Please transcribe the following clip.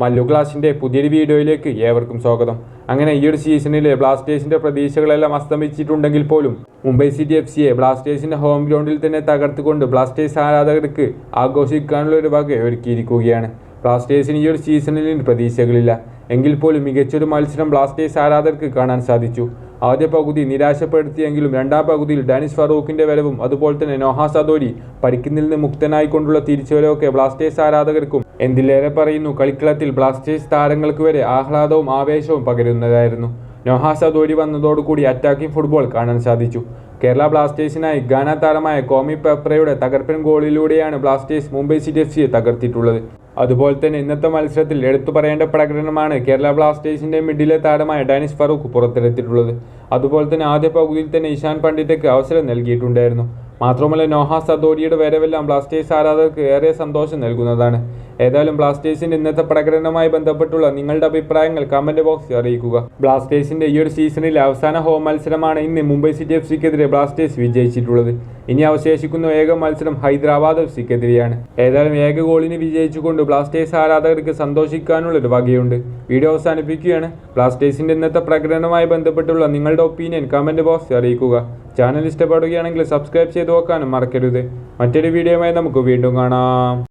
മല്ലു ക്ലാസിന്റെ പുതിയൊരു വീഡിയോയിലേക്ക് ഏവർക്കും സ്വാഗതം. അങ്ങനെ ഈ ഒരു സീസണിൽ ബ്ലാസ്റ്റേഴ്സിന്റെ പ്രതീക്ഷകളെല്ലാം അസ്തമിച്ചിട്ടുണ്ടെങ്കിൽ പോലും മുംബൈ സിറ്റി എഫ് സിയെ ബ്ലാസ്റ്റേഴ്സിന്റെ ഹോം ഗ്രൗണ്ടിൽ തന്നെ തകർത്തുകൊണ്ട് ബ്ലാസ്റ്റേഴ്സ് ആരാധകർക്ക് ആഘോഷിക്കാനുള്ള ഒരു വക ഒരുക്കിയിരിക്കുകയാണ്. ബ്ലാസ്റ്റേഴ്സിന് ഈ ഒരു സീസണിൽ പ്രതീക്ഷകളില്ല. എങ്കിൽ പോലും മികച്ചൊരു മത്സരം ബ്ലാസ്റ്റേഴ്സ് ആരാധകർക്ക് കാണാൻ സാധിച്ചു. ആദ്യ പകുതി നിരാശപ്പെടുത്തിയെങ്കിലും രണ്ടാം പകുതിയിൽ ഡാനിഷ് ഫറൂഖിന്റെ വരവും അതുപോലെ തന്നെ നോഹ സദോരി പരിക്കിൽ നിന്ന് മുക്തനായിക്കൊണ്ടുള്ള തിരിച്ചുവരവൊക്കെ ബ്ലാസ്റ്റേഴ്സ് ആരാധകർക്കും എന്തിലേറെ പറയുന്നു? കളിക്കളത്തിൽ ബ്ലാസ്റ്റേഴ്സ് താരങ്ങൾക്ക് വരെ ആഹ്ലാദവും ആവേശവും പകരുന്നതായിരുന്നു. നോഹ സദോരി വന്നതോടുകൂടി അറ്റാക്കിംഗ് ഫുട്ബോൾ കാണാൻ സാധിച്ചു. കേരള ബ്ലാസ്റ്റേഴ്സിനായി ഗാന താരമായ കോമി പെപ്രയുടെ തകർപ്പൻ ഗോളിലൂടെയാണ് ബ്ലാസ്റ്റേഴ്സ് മുംബൈ സിറ്റി എഫ് സിയെ തകർത്തിട്ടുള്ളത്. അതുപോലെ തന്നെ ഇന്നത്തെ മത്സരത്തിൽ എടുത്തു പറയേണ്ട പ്രകടനമാണ് കേരള ബ്ലാസ്റ്റേഴ്സിന്റെ മിഡിലെ താരമായ ഡാനിഷ് ഫറൂഖ് പുറത്തെടുത്തിട്ടുള്ളത് അതുപോലെ തന്നെ ആദ്യ പകുതിയിൽ തന്നെ ഇഷാൻ പണ്ഡിറ്റയ്ക്ക് അവസരം നൽകിയിട്ടുണ്ടായിരുന്നു. മാത്രമല്ല നോഹ സദോരിയുടെ വരവെല്ലാം ബ്ലാസ്റ്റേഴ്സ് ആരാധകർക്ക് ഏറെ സന്തോഷം നൽകുന്നതാണ്. ഏതായാലും ബ്ലാസ്റ്റേഴ്സിന്റെ ഇന്നത്തെ പ്രകടനവുമായി ബന്ധപ്പെട്ടുള്ള നിങ്ങളുടെ അഭിപ്രായങ്ങൾ കമന്റ് ബോക്സിൽ അറിയിക്കുക. ബ്ലാസ്റ്റേഴ്സിന്റെ ഈ ഒരു സീസണിലെ അവസാന ഹോം മത്സരമാണ് ഇന്ന് മുംബൈ സിറ്റി എഫ് സിക്കെതിരെ ബ്ലാസ്റ്റേഴ്സ് വിജയിച്ചിട്ടുള്ളത്. ഇനി അവശേഷിക്കുന്ന ഏക മത്സരം ഹൈദരാബാദ് എഫ് സിക്കെതിരെയാണ് ഏതായാലും ഏക ഗോളിന് വിജയിച്ചുകൊണ്ട് ബ്ലാസ്റ്റേഴ്സ് ആരാധകർക്ക് സന്തോഷിക്കാനുള്ള ഒരു വകയുണ്ട്. വീഡിയോ അവസാനിപ്പിക്കുകയാണ്. ബ്ലാസ്റ്റേഴ്സിന്റെ ഇന്നത്തെ പ്രകടനവുമായി ബന്ധപ്പെട്ടുള്ള നിങ്ങളുടെ ഒപ്പീനിയൻ കമന്റ് ബോക്സിൽ അറിയിക്കുക. ചാനൽ ഇഷ്ടപ്പെടുകയാണെങ്കിൽ സബ്സ്ക്രൈബ് ചെയ്ത് നോക്കാനും മറക്കരുത്. മറ്റൊരു വീഡിയോയുമായി നമുക്ക് വീണ്ടും കാണാം.